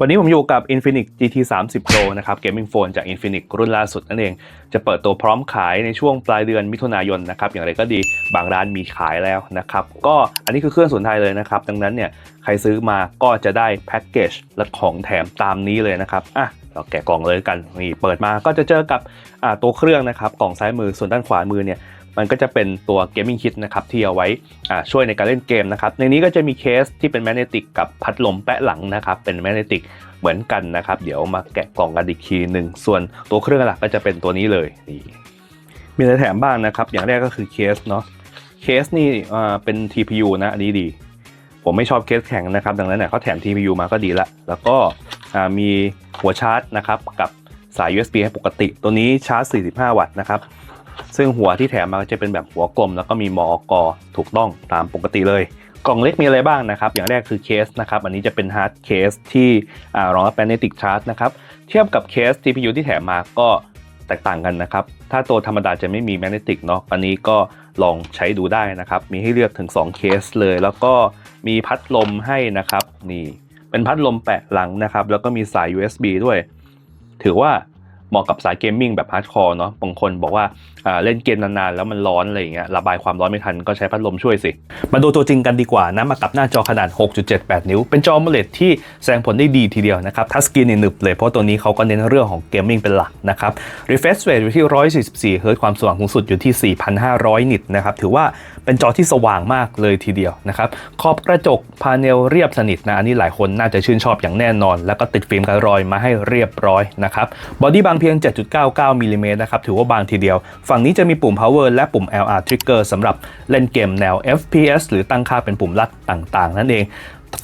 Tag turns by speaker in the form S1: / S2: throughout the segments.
S1: วันนี้ผมอยู่กับ Infinix GT 3 0 Pro นะครับเกมมิ่งโฟนจาก Infinix รุ่นล่าสุดนั่นเอง จะเปิดตัวพร้อมขายในช่วงปลายเดือนมิถุนายนนะครับ อย่างไรก็ดีบางร้านมีขายแล้วนะครับ ก็อันนี้คือเครื่องส่วนไทยเลยนะครับ ดังนั้นเนี่ยใครซื้อมาก็จะได้แพ็กเกจและของแถมตามนี้เลยนะครับอะเราแกะกล่องเลยกันนี่เปิดมาก็จะเจอกับตัวเครื่องนะครับกล่องซ้ายมือส่วนด้านขวามือเนี่ย มันก็จะเป็นตัวเกมมิ่งคิดนะครับที่เอาไว้ช่วยในการเล่นเกมนะครับในนี้ก็จะมีเคสที่เป็นแมกเนติกกับพัดลมแปะหลังนะครับเป็นแมกเนติกเหมือนกันนะครับเดี๋ยวมาแกะกล่องกันอีกทีหนึ่งส่วนตัวเครื่องหลักก็จะเป็นตัวนี้เลยนี่มีอะไรแถมบ้างนะครับอย่างแรกก็คือเคสเนาะเคสนี่เป็น TPU นะอันนี้ดี ผมไม่ชอบเคสแข็งนะครับ ดังนั้นเนี่ยเขาแถม TPU มาก็ดีละ แล้วก็มีหัวชาร์จนะครับกับสาย USB ให้ปกติ ตัวนี้ชาร์จ 45 วัตต์นะครับ ซึ่งหัวที่แถมมาจะเป็นแบบหัวกลม แล้วก็มีมอกถูกต้องตามปกติเลย กล่องเล็กมีอะไรบ้างนะครับ อย่างแรกคือเคสนะครับ อันนี้จะเป็นฮาร์ดเคสที่รองรับแมกเนติกชาร์จนะครับ เทียบกับเคส TPU ที่แถมมาก็แตกต่างกันนะครับ ถ้าตัวธรรมดาจะไม่มีแมกเนติกเนาะ อันนี้ก็ลองใช้ดูได้นะครับ มีให้เลือกถึง 2 เคสเลย แล้วก็มีพัดลมให้นะครับ นี่ เป็นพัดลมแปะหลังนะครับ แล้วก็มีสาย USB ด้วย ถือว่า เหมาะกับสายเกมมิ่งแบบฮาร์ดคอร์เนาะบางคนบอกว่าเล่นเกมนานๆ แล้วมันร้อนอะไรอย่างเงี้ยระบายความร้อนไม่ทันก็ใช้พัดลมช่วยสิ มาดูตัวจริงกันดีกว่านะมากับหน้าจอขนาด 6.78 นิ้ว เป็นจอ AMOLED ที่แสดงผลได้ดีทีเดียวนะครับทัชสกรีนนี่หนึบเลย เพราะตัวนี้เขาก็เน้นเรื่องของเกมมิ่งเป็นหลักนะครับ refresh rate อยู่ที่ 144 เฮิร์ตความสว่างสูงสุดอยู่ที่ 4,500 นิตนะครับถือว่าเป็นจอที่สว่างมากเลยทีเดียวนะครับขอบกระจกพาเนลเรียบสนิทนะอันนี้หลายคนน่าจะชื่นชอบอย่างแน่นอน แล้วก็ติดฟิล์มกันรอยมาให้เรียบร้อยนะครับบอดี้บางเพียง 7.99มิลลิเมตรนะครับ ถือว่าบางทีเดียว ฝั่งนี้จะมีปุ่ม power และปุ่ม LR trigger สำหรับเล่นเกมแนว FPS หรือตั้งค่าเป็นปุ่มลัดต่างๆ นั่นเอง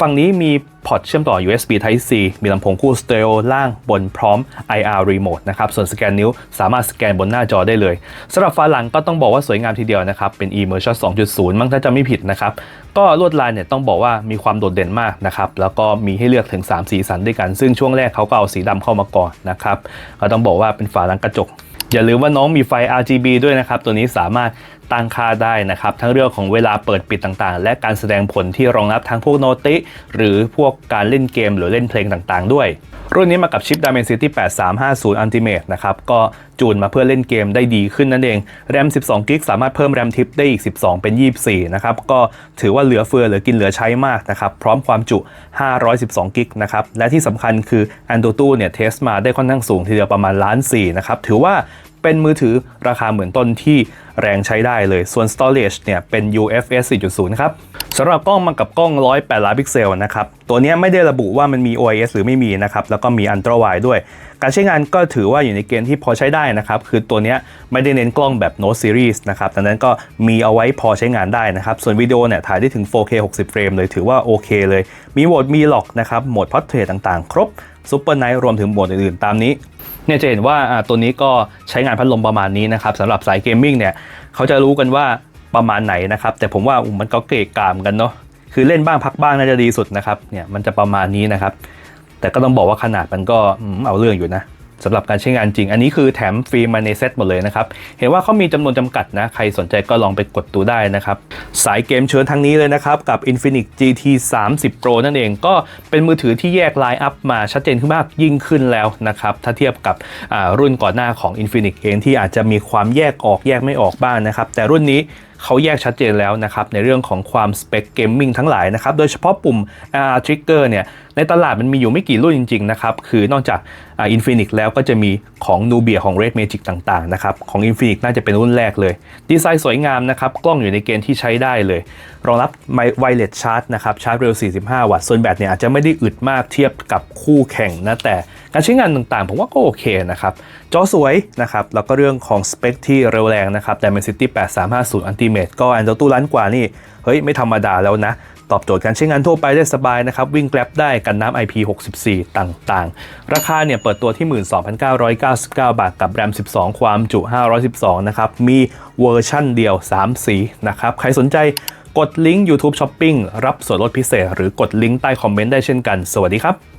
S1: ฝั่งนี้มีพอร์ตเชื่อมต่อ USB Type C มีลำโพงคู่สเตอริโอล่างบนพร้อม IR Remote นะครับ ส่วนสแกนนิ้วสามารถสแกนบนหน้าจอได้เลยสำหรับฝาหลังก็ต้องบอกว่าสวยงามทีเดียวนะครับ เป็น Immersion 2.0 มั้งถ้าจะไม่ผิดนะครับ ก็ลวดลายเนี่ยต้องบอกว่ามีความโดดเด่นมากนะครับ แล้วก็มีให้เลือกถึง 3 สีสันด้วยกัน ซึ่งช่วงแรกเขาก็เอาสีดำเข้ามาก่อนนะครับก็ต้องบอกว่าเป็นฝาหลังกระจกอย่าลืมว่าน้องมีไฟ RGB ด้วยนะครับ ตัวนี้สามารถ ตั้งค่าได้นะครับ ทั้งเรื่องของเวลาเปิดปิดต่างๆ และการแสดงผลที่รองรับทั้งพวกโนติ หรือพวกการเล่นเกมหรือเล่นเพลงต่างๆ ด้วย รุ่นนี้มากับชิป Dimensity 8350 Ultimate นะครับ ก็จูนมาเพื่อเล่นเกมได้ดีขึ้นนั่นเองแรม 12กิกสามารถเพิ่มแรมทิปได้อีก 12 เป็น 24 นะครับ ก็ถือว่าเหลือเฟือเหลือกินเหลือใช้มากนะครับ พร้อมความจุ 512กิกนะครับ และที่สำคัญคือ Antutu เนี่ยเทสมาได้ค่อนข้างสูงทีเดียวประมาณล้าน4นะครับ ถือว่า เป็นมือถือราคาเหมือนต้นที่แรงใช้ได้เลย ส่วน storage เนี่ยเป็น UFS 4.0 ครับสำหรับกล้องมากับกล้อง 108 ล้านพิกเซลนะครับ ตัวนี้ไม่ได้ระบุว่ามันมี OIS หรือไม่มีนะครับ แล้วก็มี Ultra Wide ด้วย การใช้งานก็ถือว่าอยู่ในเกณฑ์ที่พอใช้ได้นะครับ คือตัวนี้ไม่ได้เน้นกล้องแบบ Note Series นะครับ ดังนั้นก็มีเอาไว้พอใช้งานได้นะครับ ส่วนวิดีโอเนี่ยถ่ายได้ถึง 4K 60 เฟรมเลยถือว่าโอเคเลย มีโหมดมีล็อกนะครับ โหมด Portrait ต่างๆ ครบ Super Night รวมถึงโหมดอื่นๆ ตามนี้ เนี่ยจะเห็นว่าอ่าตัวนี้ก็ใช้งานพัดลมประมาณนี้นะครับสำหรับสายเกมมิ่งเนี่ยเขาจะรู้กันว่าประมาณไหนนะครับ แต่ผมว่ามันก็เกะกามกันเนาะคือเล่นบ้างพักบ้างน่าจะดีสุดนะครับเนี่ยมันจะประมาณนี้นะครับ แต่ก็ต้องบอกว่าขนาดมันก็เอาเรื่องอยู่นะ สำหรับการใช้งานจริง อันนี้คือแถมฟรีมาในเซ็ตหมดเลยนะครับ เห็นว่าเขามีจำนวนจำกัดนะ ใครสนใจก็ลองไปกดดูได้นะครับ สายเกมเชิญทางนี้เลยนะครับ กับ Infinix GT 30 Pro นั่นเอง ก็เป็นมือถือที่แยกไลน์อัพมาชัดเจนขึ้นมากยิ่งขึ้นแล้วนะครับ ถ้าเทียบกับรุ่นก่อนหน้าของ Infinix เองที่อาจจะมีความแยกออกแยกไม่ออกบ้างนะครับ แต่รุ่นนี้ เขาแยกชัดเจนแล้วนะครับ ในเรื่องของความสเปคเกมมิ่งทั้งหลายนะครับ โดยเฉพาะปุ่ม R Trigger เนี่ย ในตลาดมันมีอยู่ไม่กี่รุ่นจริง ๆ นะครับ คือนอกจากอ่า Infinix แล้วก็จะมีของ Nubia ของ Red Magic ต่างๆ นะครับ ของ Infinix น่าจะเป็นรุ่นแรกเลย ดีไซน์สวยงามนะครับ กล้องอยู่ในเกณฑ์ที่ใช้ได้เลย รองรับไวเลสชาร์จนะครับชาร์จเร็ว 45 วัตต์ส่วนแบตเนี่ยอาจจะไม่ได้อึดมากเทียบกับคู่แข่งนะแต่ การใช้งานต่างๆ ผมว่าก็โอเคนะครับ จอสวยนะครับแล้วก็เรื่องของสเปคที่เร็วแรงนะครับ Dimensity 8350 Ultimate ก็ Antutu ล้านกว่านี่ เฮ้ย ไม่ธรรมดาแล้วนะตอบโจทย์การใช้งานทั่วไปได้สบายนะครับ วิ่งแกร็บได้กันน้ำ IP64 ต่างๆ ราคาเนี่ยเปิดตัวที่ 12,999 บาทกับแรม 12 ความจุ 512 นะครับ มีเวอร์ชั่นเดียว 3 สีนะครับ ใครสนใจกดลิงก์ YouTube Shopping รับส่วนลดพิเศษ หรือกดลิงก์ใต้คอมเมนต์ได้เช่นกัน สวัสดีครับ